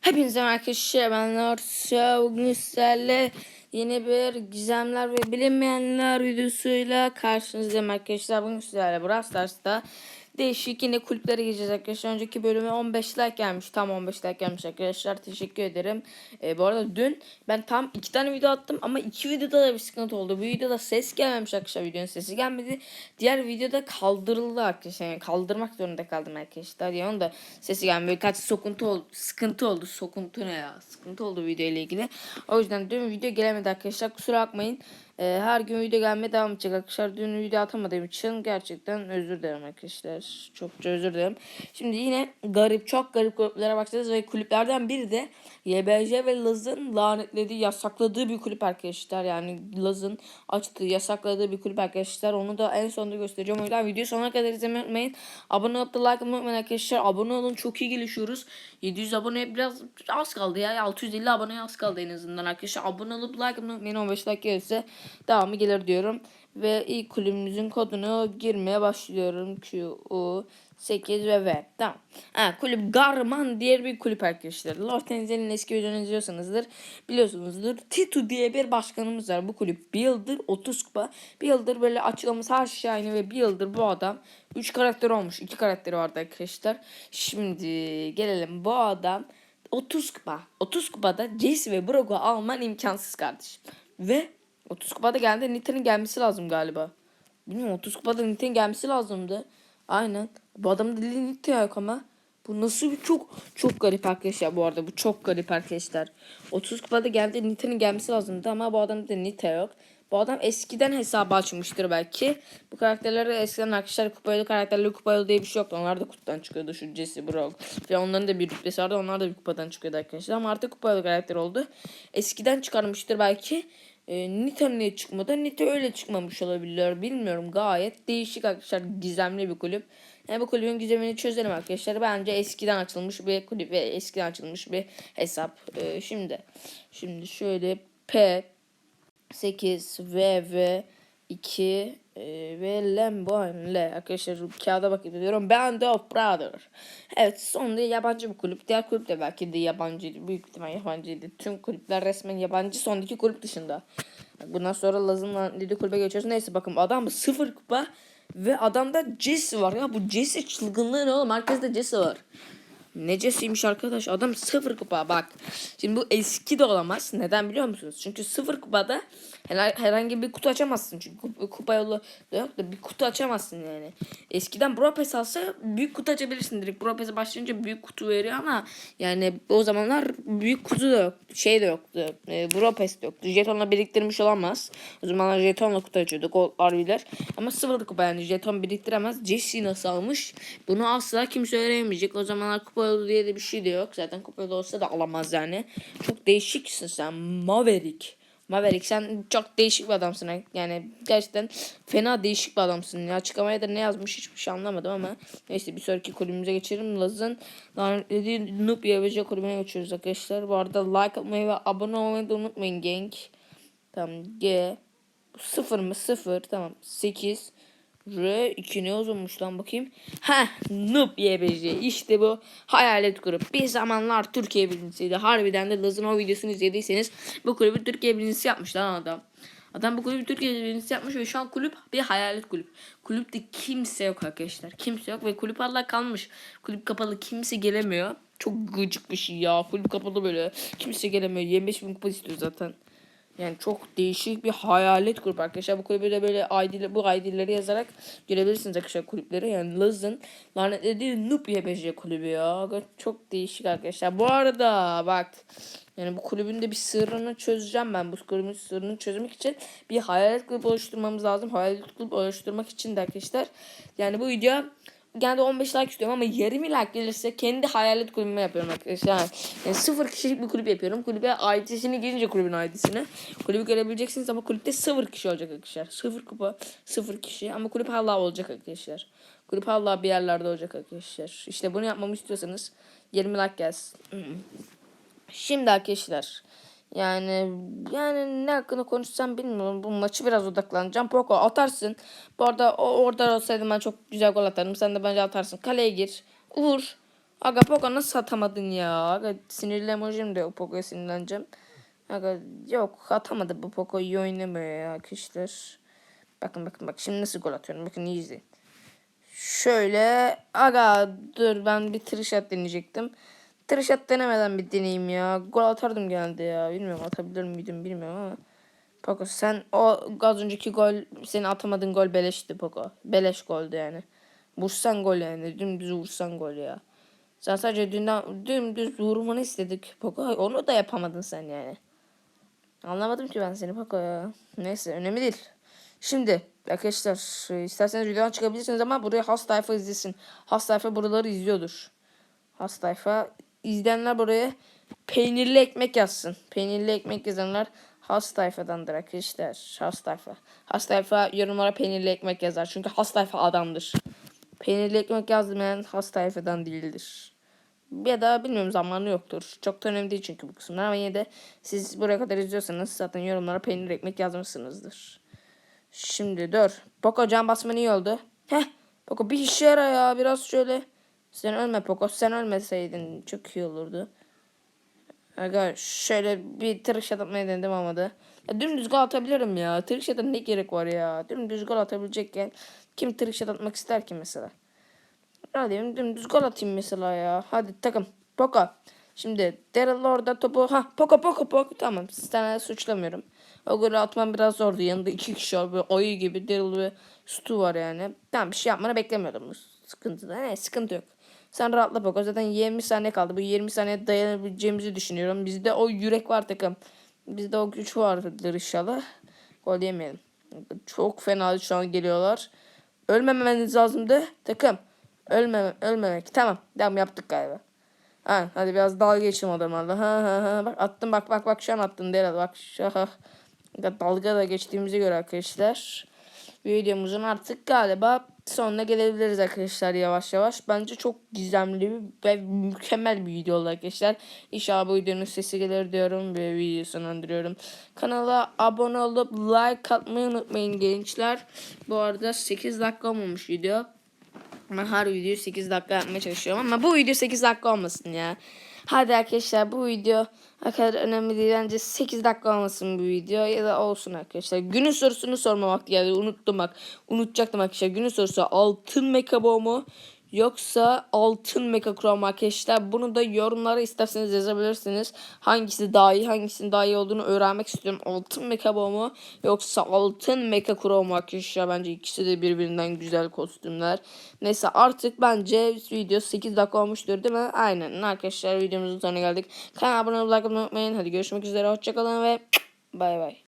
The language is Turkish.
Hepinize arkadaşlar ben Narsa bugün sizlerle yeni bir gizemler ve bilinmeyenler videosuyla karşınızdayım arkadaşlar. Bugün sizlerle Brawl Stars'ta değişik. Yine kulüplere gireceğiz arkadaşlar. Önceki bölüme 15 like gelmiş. Tam 15 like gelmiş arkadaşlar. Teşekkür ederim. Ee, bu arada dün ben tam iki tane video attım ama iki videoda da bir sıkıntı oldu. Bu videoda ses gelmemiş arkadaşlar. Videonun sesi gelmedi. Diğer videoda kaldırıldı arkadaşlar. Yani kaldırmak zorunda kaldım arkadaşlar. Yani onun da sesi gelmiyor. Birkaç sokuntu oldu sıkıntı oldu. Sokuntu ne ya? Sıkıntı oldu video ile ilgili. O yüzden dün video gelemedi arkadaşlar. Kusura bakmayın Ee, her gün video gelmeye devam edecek arkadaşlar. Dün video atamadığım için gerçekten özür dilerim arkadaşlar. Çokça özür dilerim. Şimdi yine garip çok garip kulüplere başlayacağız ve kulüplerden biri de YBC ve Laz'ın lanetlediği yasakladığı bir kulüp arkadaşlar. Yani Laz'ın açtığı yasakladığı bir kulüp arkadaşlar. Onu da en sonunda göstereceğim. O yüzden videoyu sonuna kadar izlemeyi unutmayın. Abone olup da like unutmayın arkadaşlar. Abone olun çok iyi gelişiyoruz. 700 aboneye biraz az kaldı ya. 650 aboneye az kaldı en azından arkadaşlar. Abone olup like unutmayın. 15 like gelirse devamı gelir diyorum. Ve ilk kulübümüzün kodunu girmeye başlıyorum. Q, U, 8 ve V. Tamam. Ha, kulüp Garman diğer bir kulüp arkadaşlar. Lord Tenzel'in eski videolarını izliyorsanızdır. Biliyorsunuzdur. Titu diye bir başkanımız var. Bu kulüp bir yıldır 30 kupa. Bir yıldır böyle açıklaması her şey aynı ve bir yıldır bu adam 3 karakter olmuş. 2 karakteri vardı arkadaşlar. Şimdi gelelim bu adam 30 kupa. 30 kupada Jesse ve Brock'u alman imkansız kardeşim. Ve 30 kupada geldi. Nita'nın gelmesi lazım galiba. Bilmiyorum 30 kupada Nita'nın gelmesi lazımdı. Aynen. Bu adamın dili Nita yok ama. Bu nasıl bir çok çok garip arkadaşlar bu arada. Bu çok garip arkadaşlar. 30 kupada geldi Nita'nın gelmesi lazımdı ama bu adamda Nita yok. Bu adam eskiden hesabı açmıştır belki. Bu karakterleri eskiden arkadaşlar kupa yolu karakterleri kupa yolu diye bir şey yoktu. Onlar da kutudan çıkıyordu şu Jesse Brock. Ve onların da bir rütbesi vardı. Onlar da bir kupadan çıkıyordu arkadaşlar. Ama artık kupa yolu karakter oldu. Eskiden çıkarmıştır belki. E, Nita niye çıkmadı? Nita öyle çıkmamış olabilir. Bilmiyorum. Gayet değişik arkadaşlar. Gizemli bir kulüp. Yani bu kulübün gizemini çözelim arkadaşlar. Bence eskiden açılmış bir kulüp ve eskiden açılmış bir hesap. E, şimdi şimdi şöyle P 8 V V 2 e, ve Lamborghini L. Arkadaşlar kağıda bakayım diyorum. Band of Brothers. Evet sonunda yabancı bir kulüp. Diğer kulüp de belki de yabancıydı büyük ihtimal yabancıydı. Tüm kulüpler resmen yabancı sondaki kulüp dışında. Bundan sonra Laz'ın dediği kulübe geçiyoruz. Neyse bakın adam sıfır kupa ve adamda Jesse var ya. Bu Jesse çılgınlığı ne oğlum? Herkeste Jesse var Necesiymiş arkadaş adam sıfır kupa bak. Şimdi bu eski de olamaz. Neden biliyor musunuz? Çünkü sıfır kupada her- herhangi bir kutu açamazsın. Çünkü kupa, yolu da yok da bir kutu açamazsın yani. Eskiden Brawl Pass alsa büyük kutu açabilirsin. Direkt Brawl Pass'e başlayınca büyük kutu veriyor ama yani o zamanlar büyük kutu da yok. Şey de yoktu. E, Brawl Pass de yoktu. Jetonla biriktirmiş olamaz. O zamanlar jetonla kutu açıyorduk. O harbiler. Ama sıfır kupa yani jeton biriktiremez. Jesse nasıl almış? Bunu asla kimse öğrenemeyecek. O zamanlar kupa Kupolu diye de bir şey de yok. Zaten kupolu olsa da alamaz yani. Çok değişiksin sen. Maverick. Maverick sen çok değişik bir adamsın. Yani gerçekten fena değişik bir adamsın. Ya açıklamaya da ne yazmış hiçbir şey anlamadım ama. Neyse bir sonraki kulübümüze geçelim. Laz'ın lanetli Noob YVC kulübüne geçiyoruz arkadaşlar. Bu arada like atmayı ve abone olmayı da unutmayın genk. Tamam G. Sıfır mı? Sıfır. Tamam. Sekiz. R2 ne uzunmuş lan bakayım. Ha Noob YBC işte bu hayalet grup. Bir zamanlar Türkiye birincisiydi. Harbiden de Laz'ın o videosunu izlediyseniz bu kulübü Türkiye birincisi yapmış lan adam. Adam bu kulübü Türkiye birincisi yapmış ve şu an kulüp bir hayalet kulüp. Kulüpte kimse yok arkadaşlar. Kimse yok ve kulüp Allah kalmış. Kulüp kapalı kimse gelemiyor. Çok gıcık bir şey ya. Kulüp kapalı böyle. Kimse gelemiyor. 25 bin kupa istiyor zaten. Yani çok değişik bir hayalet grup arkadaşlar. Bu kulübü de böyle ID, bu ID'leri yazarak görebilirsiniz arkadaşlar kulüpleri. Yani Laz'ın lanetlediği Noob YBC kulübü ya. Çok değişik arkadaşlar. Bu arada bak yani bu kulübün de bir sırrını çözeceğim ben. Bu kulübün sırrını çözmek için bir hayalet grubu oluşturmamız lazım. Hayalet grubu oluşturmak için de arkadaşlar. Yani bu video genelde 15 like istiyorum ama 20 like gelirse kendi hayalet kulübüme yapıyorum arkadaşlar. Yani sıfır kişilik bir kulüp yapıyorum. Kulübe ID'sini girince kulübün ID'sini. Kulübü görebileceksiniz ama kulüpte sıfır kişi olacak arkadaşlar. Sıfır kupa, sıfır kişi ama kulüp hala olacak arkadaşlar. Kulüp hala bir yerlerde olacak arkadaşlar. İşte bunu yapmamı istiyorsanız 20 like gelsin. Şimdi arkadaşlar yani yani ne hakkında konuşsam bilmiyorum. Bu maçı biraz odaklanacağım. Proko atarsın. Bu arada o, orada olsaydım ben çok güzel gol atarım. Sen de bence atarsın. Kaleye gir. Vur. Aga Poco nasıl atamadın ya? Aga sinirli emojim de yok Poco'ya sinirleneceğim. Aga yok atamadı bu Poco iyi oynamıyor ya arkadaşlar. Bakın bakın bak şimdi nasıl gol atıyorum. Bakın iyi izleyin. Şöyle aga dur ben bir trişat deneyecektim. Trişat denemeden bir deneyeyim ya. Gol atardım geldi ya. Bilmiyorum atabilir miydim bilmiyorum ama. Poco sen o az önceki gol senin atamadığın gol beleşti Poco. Beleş goldü yani. Vursan gol yani. Dümdüz vursan gol ya. Sen sadece dünden, dümdüz vurmanı istedik Poco. Onu da yapamadın sen yani. Anlamadım ki ben seni Poco ya. Neyse önemli değil. Şimdi arkadaşlar e, isterseniz videodan çıkabilirsiniz ama buraya has tayfa izlesin. Has tayfa buraları izliyordur. Has tayfa izleyenler buraya peynirli ekmek yazsın. Peynirli ekmek yazanlar has tayfadandır arkadaşlar. Has tayfa. Has tayfa yorumlara peynirli ekmek yazar. Çünkü has tayfa adamdır. Peynirli ekmek yazmayan has tayfadan değildir. Ya da bilmiyorum zamanı yoktur. Çok da önemli değil çünkü bu kısımlar ama yine de siz buraya kadar izliyorsanız zaten yorumlara peynir ekmek yazmışsınızdır. Şimdi dur. Poco can basman iyi oldu. Heh. Poco bir işe yara ya. Biraz şöyle. Sen ölme Poco. Sen ölmeseydin çok iyi olurdu. Aga şöyle bir trick atmayı denedim ama da. Ya dümdüz gol atabilirim ya. Shot'a ne gerek var ya. Dümdüz gol atabilecekken kim shot atmak ister ki mesela? Hadi dümdüz gol atayım mesela ya. Hadi takım. Poco. Şimdi Daryl orada topu. Ha Poco Poco Poco. Tamam sana suçlamıyorum. O golü atmam biraz zordu. Yanında iki kişi var. Böyle ayı gibi Daryl ve Stu var yani. Tamam bir şey yapmanı beklemiyordum. Sıkıntı da. Ne sıkıntı yok. Sen rahatla Poco. Zaten 20 saniye kaldı. Bu 20 saniye dayanabileceğimizi düşünüyorum. Bizde o yürek var takım. Bizde o güç vardır inşallah. Gol yemeyelim. Çok fena şu an geliyorlar. Ölmemeniz lazımdı takım. Ölmeme, ölmemek. Tamam. Tamam yaptık galiba. Ha, hadi biraz dalga geçelim adamlarla. Ha ha ha. Bak attım bak bak bak şu an attın Derel. Bak şu. Dalga da geçtiğimize göre arkadaşlar. Videomuzun artık galiba sonuna gelebiliriz arkadaşlar yavaş yavaş. Bence çok gizemli ve mükemmel bir video oldu arkadaşlar. İnşallah bu videonun sesi gelir diyorum ve videoyu sonlandırıyorum. Kanala abone olup like atmayı unutmayın gençler. Bu arada 8 dakika olmamış video. Ben her videoyu 8 dakika yapmaya çalışıyorum ama bu video 8 dakika olmasın ya. Hadi arkadaşlar bu video ne kadar önemli değil. Bence 8 dakika olmasın bu video ya da olsun arkadaşlar. Günün sorusunu sorma vakti geldi. Unuttum bak. Unutacaktım arkadaşlar. Günün sorusu altın mekabo mu? Yoksa altın meka krom arkadaşlar. Bunu da yorumlara isterseniz yazabilirsiniz. Hangisi daha iyi hangisinin daha iyi olduğunu öğrenmek istiyorum. Altın meka mu yoksa altın meka krom arkadaşlar. Bence ikisi de birbirinden güzel kostümler. Neyse artık bence video 8 dakika olmuştur değil mi? Aynen arkadaşlar videomuzun sonuna geldik. Kanala abone olmayı unutmayın. Hadi görüşmek üzere. Hoşçakalın ve bay bay.